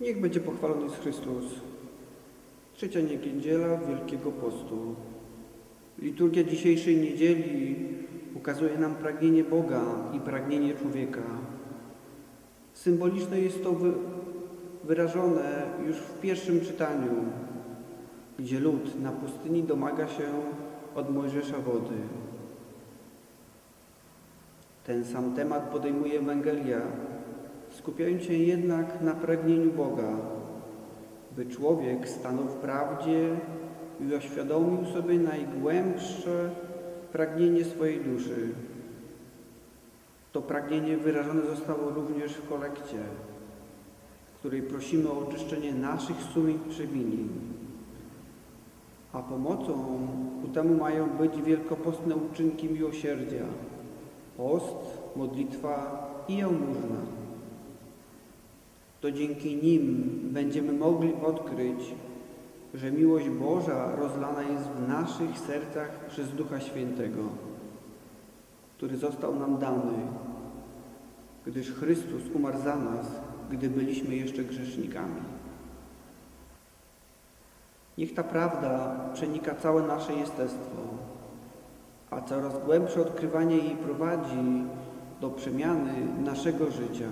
Niech będzie pochwalony jest Chrystus. Trzecia niedziela Wielkiego Postu. Liturgia dzisiejszej niedzieli ukazuje nam pragnienie Boga i pragnienie człowieka. Symboliczne jest to wy, wyrażone już w pierwszym czytaniu, gdzie lud na pustyni domaga się od Mojżesza wody. Ten sam temat podejmuje Ewangelia, skupiając się jednak na pragnieniu Boga, by człowiek stanął w prawdzie i uświadomił sobie najgłębsze pragnienie swojej duszy. To pragnienie wyrażone zostało również w kolekcie, w której prosimy o oczyszczenie naszych sumień przewinień. A pomocą ku temu mają być wielkopostne uczynki miłosierdzia, post, modlitwa i jałmużna. To dzięki nim będziemy mogli odkryć, że miłość Boża rozlana jest w naszych sercach przez Ducha Świętego, który został nam dany, gdyż Chrystus umarł za nas, gdy byliśmy jeszcze grzesznikami. Niech ta prawda przenika całe nasze jestestwo, a coraz głębsze odkrywanie jej prowadzi do przemiany naszego życia.